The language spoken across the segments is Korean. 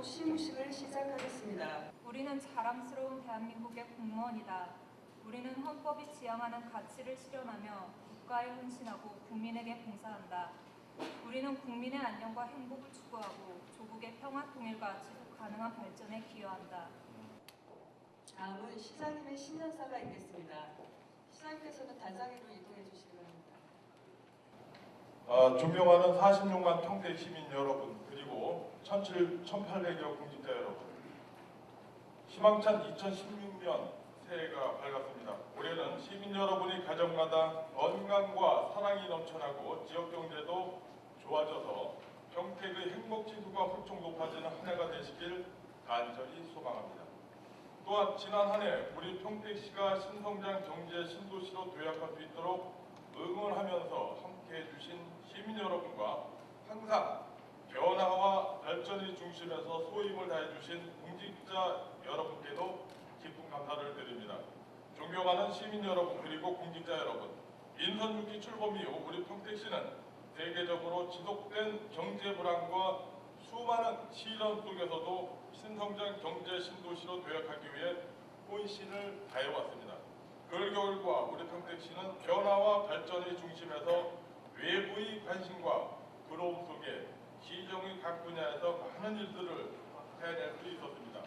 발표 시무식을 시작하겠습니다. 우리는 자랑스러운 대한민국의 공무원이다. 우리는 헌법이 지향하는 가치를 실현하며 국가에 헌신하고 국민에게 봉사한다. 우리는 국민의 안녕과 행복을 추구하고 조국의 평화 통일과 지속 가능한 발전에 기여한다. 다음은 시장님의 신년사가 있겠습니다. 시장님께서는 단상위로 이동해 주시기 바랍니다. 아, 존경하는 46만 평택 시민 여러분 그리고 1,700, 1,800여 공직자 여러분 희망찬 2016년 새해가 밝았습니다. 올해는 시민 여러분이 가정마다 건강과 사랑이 넘쳐나고 지역 경제도 좋아져서 평택의 행복 지수가 훌쩍 높아지는 한 해가 되시길 간절히 소망합니다. 또한 지난 한 해 우리 평택시가 신성장 경제 신도시로 도약할 수 있도록 응원하면서 함께 해 주신 시민 여러분과 항상 변화와 발전의 중심에서 소임을 다해 주신 공직자 여러분께도 깊은 감사를 드립니다. 존경하는 시민 여러분 그리고 공직자 여러분 인선 6기 출범 이후 우리 평택시는 세계적으로 지속된 경제 불안과 수많은 시련 속에서도 신성장 경제 신도시로 도약하기 위해 혼신을 다해왔습니다. 그 결과 우리 평택시는 변화와 발전의 중심에서 외부의 관심과 부러움 속에 시정의 각 분야에서 많은 일들을 해낼 수 있었습니다.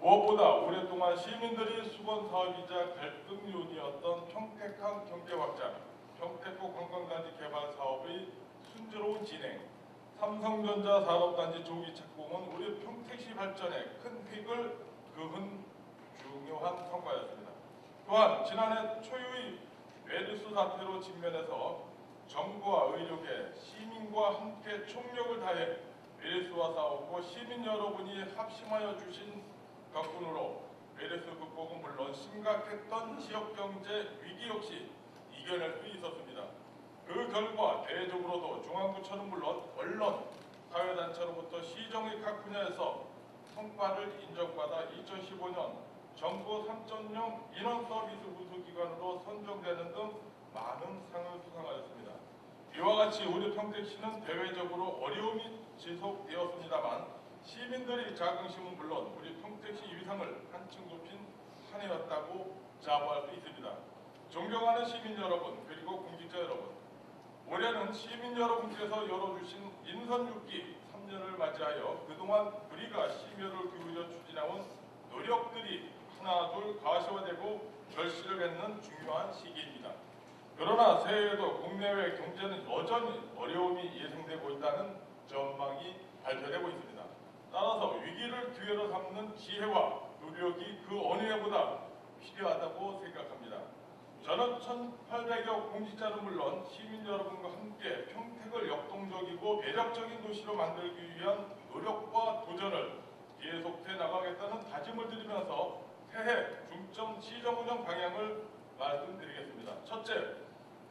무엇보다 오랫동안 시민들이 수건 사업이자 갈등 요인이었던 평택항 경제 확장, 평택구 관광단지 개발 사업의 순조로운 진행, 삼성전자 산업단지 조기 착공은 우리 평택시 발전에 큰 획을 그은 중요한 성과였습니다. 또한 지난해 초유의 메르스 사태로 직면해서 정부와 의료계, 시민과 함께 총력을 다해 메르스 와 싸웠고 시민 여러분이 합심하여 주신 덕분으로 메르스 극복은 물론 심각했던 지역 경제 위기 역시 이겨낼 수 있었습니다. 그 결과 대외적으로도 중앙부처는 물론 언론, 사회단체로부터 시정의 각 분야에서 성과를 인정받아 2015년 정부 3.0 인원 서비스 우수기관으로 선정되는 등 많은 상을 수상하였습니다. 이와 같이 우리 평택시는 대외적으로 어려움이 지속되었습니다만 시민들의 자긍심은 물론 우리 평택시 위상을 한층 높인 한 해였다고 자부할 수 있습니다. 존경하는 시민 여러분 그리고 공직자 여러분 올해는 시민 여러분께서 열어주신 인선 6기 3년을 맞이하여 그동안 우리가 심혈을 기울여 추진해온 노력들이 하나 둘 가시화되고 결실을 맺는 중요한 시기입니다. 그러나 새해에도 국내외 경제는 여전히 어려움이 예상되고 있다는 전망이 발표되고 있습니다. 따라서 위기를 기회로 삼는 지혜와 노력이 그 어느 해보다 필요하다고 생각합니다. 저는 1,800여 공직자는 물론 시민 여러분과 함께 평택을 역동적이고 매력적인 도시로 만들기 위한 노력과 도전을 계속해 나가겠다는 다짐을 드리면서 새해 중점 시정 운영 방향을 말씀드리겠습니다. 첫째,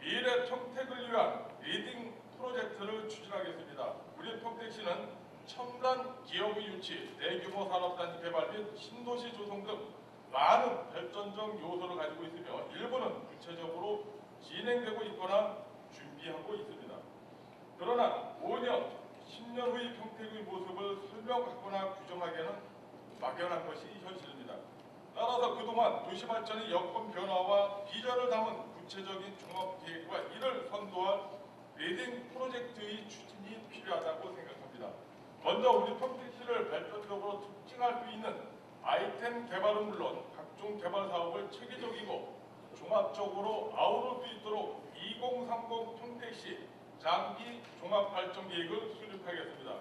미래 평택을 위한 리딩 프로젝트를 추진하겠습니다. 우리 평택시는 첨단 기업의 유치, 대규모 산업단지 개발 및 신도시 조성 등 많은 발전적 요소를 가지고 있으며 일부는 구체적으로 진행되고 있거나 준비하고 있습니다. 그러나 5년, 10년 후의 평택의 모습을 설명하거나 규정하기에는 막연한 것이 현실입니다. 따라서 그동안 도시발전의 여건 변화와 비전을 담은 구체적인 종합계획과 이를 선도할 리딩 프로젝트의 추진이 필요하다고 생각합니다. 먼저 우리 평택시를 발전적으로 특징할 수 있는 아이템 개발은 물론 각종 개발 사업을 체계적이고 종합적으로 아우를 수 있도록 2030 평택시 장기 종합발전계획을 수립하겠습니다.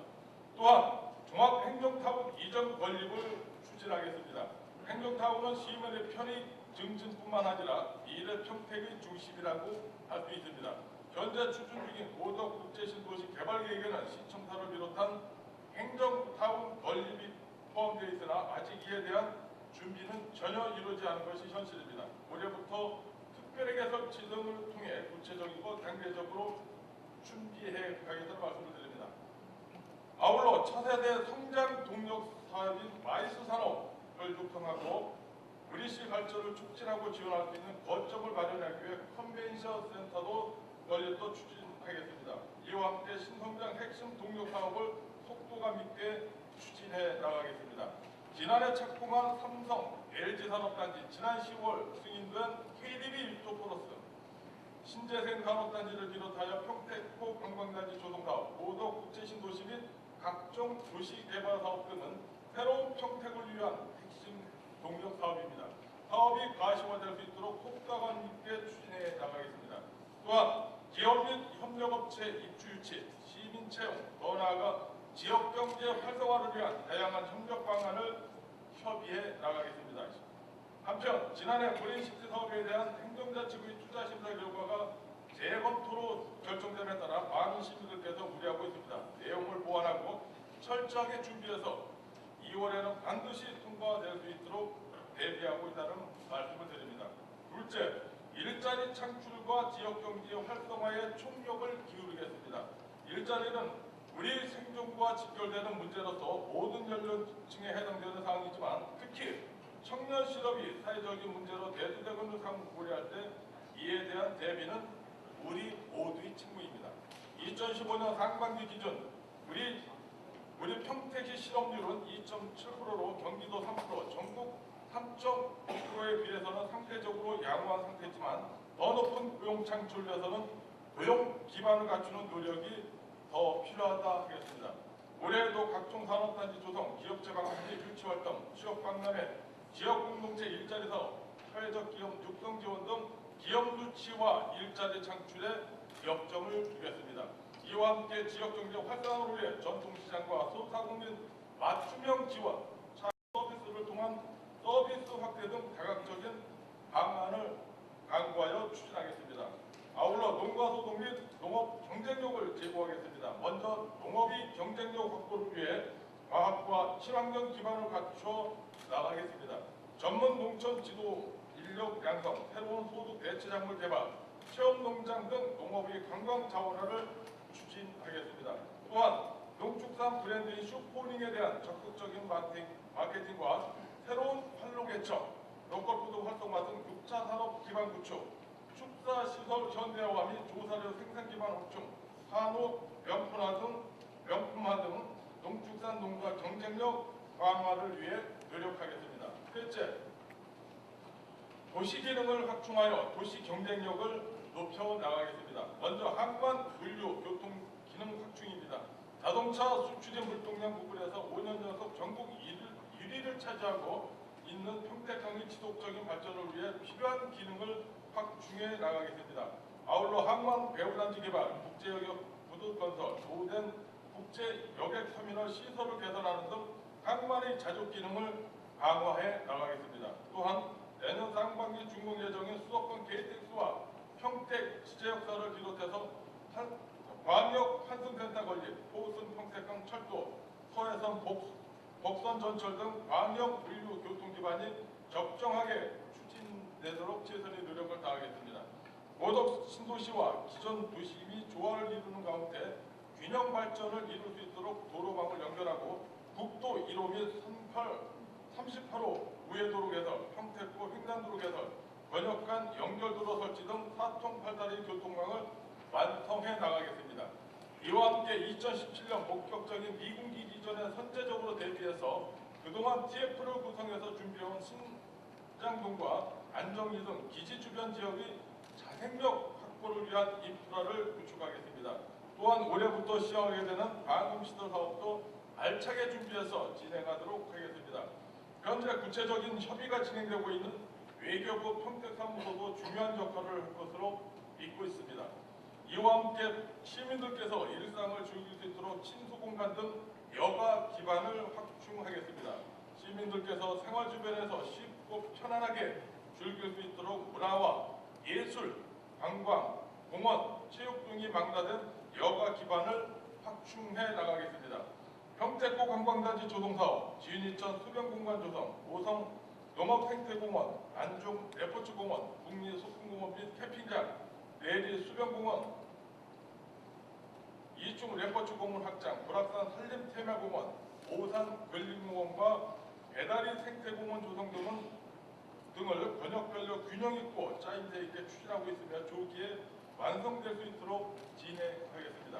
또한 종합행정타운 이전 건립을 추진하겠습니다. 행정타운은 시민의 편의 증진뿐만 아니라 미래 평택의 중심이라고 할 수 있습니다. 현재 추진 중인 고덕 국제신도시 개발 계획에는 시청사를 비롯한 행정타운 건립이 포함되어 있으나 아직 이에 대한 준비는 전혀 이루어지지 않은 것이 현실입니다. 올해부터 설치 등을 통해 구체적이고 단계적으로 준비해 가겠다는 말씀을 드립니다. 아울러 차세대 성장 동력 사업인 마이스 산업을 육성하고 우리시 발전을 촉진하고 지원할 수 있는 거점을 마련하기 위해 컨벤션 센터도 열렸도 추진하겠습니다. 이와 함께 신성장 핵심 동력 사업을 속도감 있게 추진해 나가겠습니다. 지난해 착공한 삼성 LG산업단지 지난 10월 승인된 KDB 유토포러스 신재생 산업단지를 비롯하여 평택포 관광단지 조성사업, 모덕 국제신도시 및 각종 도시개발 사업 등은 새로운 평택을 위한 핵심 동력 사업입니다. 사업이 가시화될 수 있도록 속도감 있게 추진해 나가겠습니다. 또한 기업 및 협력업체 입주 유치, 시민 채용, 더 나아가 지역 경제 활성화를 위한 다양한 협력 방안을 협의해 나가겠습니다. 한편 지난해 브레인시티 사업에 대한 행정자치부의 투자 심사 결과가 재검토로 결정됨에 따라 많은 시민들께서 우려하고 있습니다. 내용을 보완하고 철저하게 준비해서 2월에는 반드시 통과될 수 있도록 대비하고 있다는 말씀을 드립니다. 둘째, 일자리 창출과 지역 경제 활성화에 총력을 기울이겠습니다. 일자리는 우리 생존과 직결되는 문제로서 모든 연령층에 해당되는 사항이지만 특히 청년 실업이 사회적인 문제로 대두되는 상황을 고려할 때 이에 대한 대비는 우리 모두의 책무입니다. 2015년 상반기 기준 우리 우리 평택시 실업률은 2.7%로 경기도 3%, 전국 3.9%에 비해서는 상대적으로 양호한 상태지만 더 높은 고용 창출에서는 고용 기반을 갖추는 노력이 더 필요하다 하겠습니다. 올해에도 각종 산업단지 조성, 기업체 방문지 유치 활동, 취업 박람회, 지역 공동체 일자리 사업, 사회적 기업 육성 지원 등 기업 유치와 일자리 창출에 역점을 두겠습니다. 이와 함께 지역 경제 활성화를 위해 전통시장과 소상공인 맞춤형 지원, 차 서비스를 통한 서비스 확대 등 다각적인 방안을 강구하여 추진하겠습니다. 아울러 농가 소득 및 농업 경쟁력을 제고하겠습니다. 먼저 농업이 경쟁력 확보를 위해 과학과 친환경 기반을 갖춰 나가겠습니다. 전문 농촌 지도 인력 양성, 새로운 소득 대체 작물 개발, 체험 농장 등 농업의 관광 자원화를 추진하겠습니다. 또한 농축산 브랜드인 슈퍼닝에 대한 적극적인 마케팅, 마케팅 과 새로운 활로 개척, 로컬푸드 활성화 등 6차 산업 기반 구축, 축사 시설 현대화와 및 조사료 생산 기반 확충, 한우, 명품화 등 명품화 등 농축산 농가 경쟁력 강화를 위해 노력하겠습니다. 셋째, 도시 기능을 확충하여 도시 경쟁력을 높여 나가겠습니다. 먼저 항만 물류 교통 기능 확충입니다. 자동차 수출입 물동량 부분에서 5년 연속 전국 1위를 차지하고 있는 평택항의 지속적인 발전을 위해 필요한 기능을 확충해 나가겠습니다. 아울러 항만 배후단지 개발, 국제여객 부두 건설, 조된 국제 여객 터미널 시설을 개선하는 등 항만의 자족 기능을 강화해 나가겠습니다. 또한 내년 상반기 준공 예정인 수도권 KTX와 평택 지제 역사를 비롯해서 한, 광역 환승센터 건립, 호우순 평택항 철도, 서해선 복, 복선 전철 등 광역 물류 교통 기반이 적정하게 추진되도록 최선의 노력을 다하겠습니다. 모덕 신도시와 기존 도심이 조화를 이루는 가운데 균형 발전을 이룰 수 있도록 도로망을 연결하고 국도 1호 및 38, 38호 우회도로 개설, 평택구 횡단도로 개설, 번역간 연결도로 설치 등 사통팔다리 교통망을 완성해 나가겠습니다. 이와 함께 2017년 본격적인 미군기 이전에 선제적으로 대비해서 그동안 TF를 구성해서 준비해온 신장동과 안정리 등 기지 주변 지역의 자생력 확보를 위한 인프라를 구축하겠습니다. 또한 올해부터 시행하게 되는 방음시설 사업도 알차게 준비해서 진행하도록 하겠습니다. 현재 구체적인 협의가 진행되고 있는 외교부 평택사무소도 중요한 역할을 할 것으로 믿고 있습니다. 이와 함께 시민들께서 일상을 즐길 수 있도록 친수공간 등 여가 기반을 확충하겠습니다. 시민들께서 생활 주변에서 쉽고 편안하게 즐길 수 있도록 문화와 예술, 관광, 공원, 체육 등이 망라된 여가 기반을 확충해 나가겠습니다. 평택고 관광단지 조성사업, 지인이천 수변공간 조성, 오성 농업생태공원, 안중 레포츠공원, 국립소풍공원 및 캠핑장, 내리 수변공원, 이충 레포츠공원 확장, 불악산 산림테마공원, 오산 근린공원과 배다리 생태공원 조성 등은 등을 권역별로 균형 있고 짜임새 있게 추진하고 있으며 조기에 완성될 수 있도록 진행하겠습니다.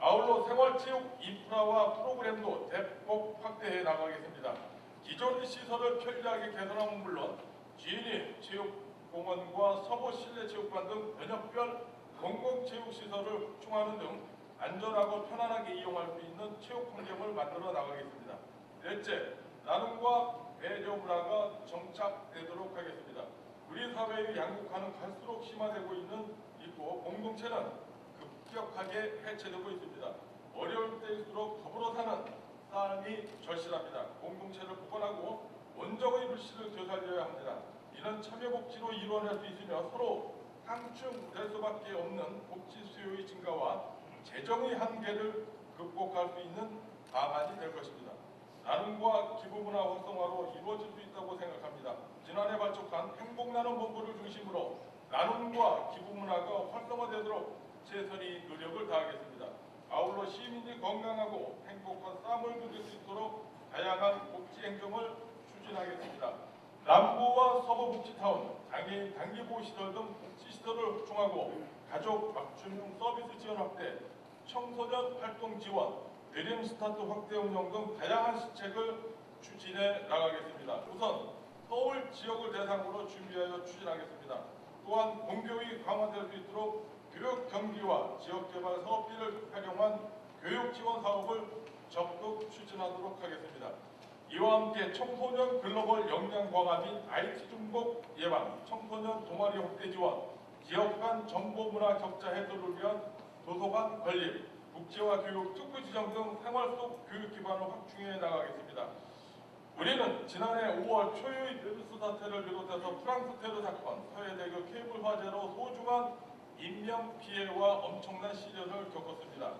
아울러 생활체육 인프라와 프로그램도 대폭 확대해 나가겠습니다. 기존 시설을 편리하게 개선하면 물론 지인이 체육공원과 서부 실내체육관 등 면역별 공공체육시설을 확충하는 등 안전하고 편안하게 이용할 수 있는 체육 환경을 만들어 나가겠습니다. 넷째, 나눔과 배려 문화가 하겠습니다. 사회의 양극화는 갈수록 심화되고 있는 있고 공동체는 급격하게 해체되고 있습니다. 어려울 때일수록 더불어 사는 삶이 절실합니다. 공동체를 복원하고 원정의 불씨를 되살려야 합니다. 이는 참여복지로 이루어낼 수 있으며 서로 상충될 수밖에 없는 복지 수요의 증가와 재정의 한계를 극복할 수 있는 방안이 될 것입니다. 나눔과 기부 문화 활성화로 이루어질 수 있다고 생각합니다. 지난해 발족한 행복나눔 본부를 중심으로 나눔과 기부 문화가 활성화되도록 최선의 노력을 다하겠습니다. 아울러 시민이 건강하고 행복한 삶을 누릴 수 있도록 다양한 복지 행정을 추진하겠습니다. 남부와 서부 복지타운, 장애인 단기보호 시설 등 복지 시설을 확충하고 가족 맞춤형 서비스 지원 확대, 청소년 활동 지원, 대림 스타트 확대 운영 등 다양한 시책을 추진해 나가겠습니다. 우선 서울 지역을 대상으로 준비하여 추진하겠습니다. 또한 공교육이 강화될 수 있도록 교육 경비와 지역 개발 사업비를 활용한 교육 지원 사업을 적극 추진하도록 하겠습니다. 이와 함께 청소년 글로벌 역량 강화 및 IT 중복 예방, 청소년 동아리 확대 지원, 지역 간 정보 문화 격차 해소를 위한 도서관 건립, 국제화 교육 특구 지정 등 생활 속 교육 기반을 확충해 나가겠습니다. 우리는 지난해 5월 초유의 메르스 사태를 비롯해서 프랑스 테러 사건, 서해대교 케이블 화재로 소중한 인명 피해와 엄청난 시련을 겪었습니다.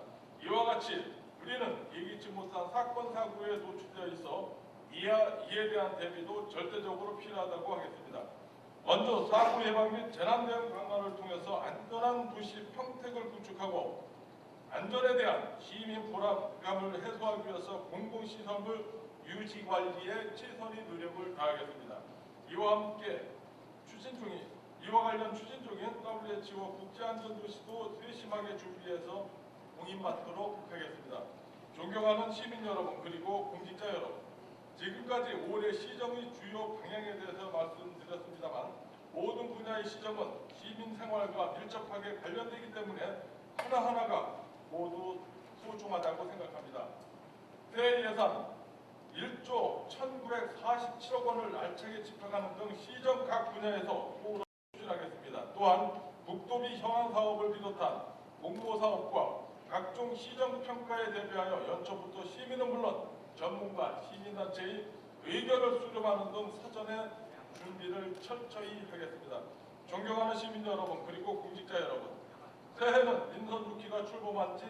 이와 같이 우리는 예기치 못한 사건 사고에 노출되어 있어 이에 대한 대비도 절대적으로 필요하다고 하겠습니다. 먼저 사고 예방 및 재난 대응 강화를 통해서 안전한 도시 평택을 구축하고 안전에 대한 시민 불안감을 해소하기 위해서 공공시설물 유지 관리에 최선의 노력을 다하겠습니다. 이와 함께 추진 중인 이와 관련 추진 중인 WHO 국제안전도시도 세심하게 준비해서 공인받도록 하겠습니다. 존경하는 시민 여러분 그리고 공직자 여러분 지금까지 올해 시정의 주요 방향에 대해서 말씀드렸습니다만 모든 분야의 시정은 시민 생활과 밀접하게 관련되기 때문에 하나하나가 모두 소중하다고 생각합니다. 새 예산 1조 1947억 원을 알차게 집행하는 등 시정 각 분야에서 호흡을 추진하겠습니다. 또한 국도비 현안 사업을 비롯한 공모 사업과 각종 시정 평가에 대비하여 연초부터 시민은 물론 전문가, 시민단체의 의견을 수렴하는 등 사전에 준비를 철저히 하겠습니다. 존경하는 시민 여러분 그리고 공직자 여러분 새해는 민선 6기가 출범한 지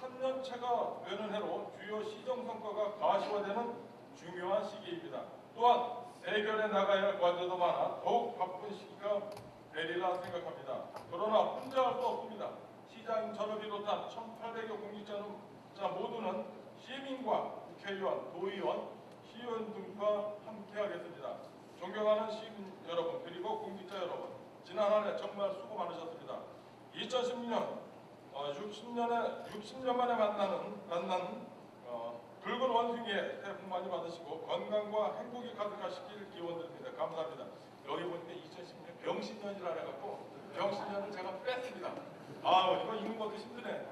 3년 차가 되는 해로 주요 시정 성과가 가시화되는 중요한 시기입니다. 또한 해결해 나가야 할 과제도 많아 더욱 바쁜 시기가 되리라 생각합니다. 그러나 혼자 할 수 없습니다. 시장 저를 비롯한 1,800여 공직자 모두는 시민과 국회의원, 도의원, 시의원 등과 함께하겠습니다. 존경하는 시민 여러분 그리고 공직자 여러분 지난 한 해 정말 수고 많으셨습니다. 2016년 어, 60년에 60년 만에 만나는 만난 어, 붉은 원숭이에 새해 복 많이 받으시고 건강과 행복이 가득하시길 기원드립니다. 감사합니다. 여기 보니까 2016년 병신년이라 해갖고 병신년을 제가 뺐습니다. 아 이거 읽는 것도 힘드네.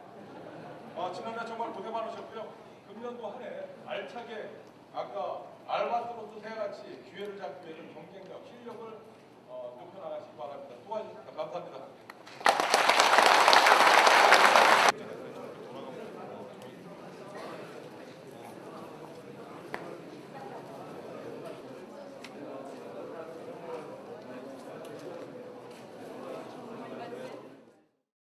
아 지난해 정말 고생 많으셨고요. 금년도 한 해 알차게 아까 알바트로스 새같이 기회를 잡기 위해서 경쟁력, 실력을 어, 높여나가시기 바랍니다. 도와주셔서 감사합니다.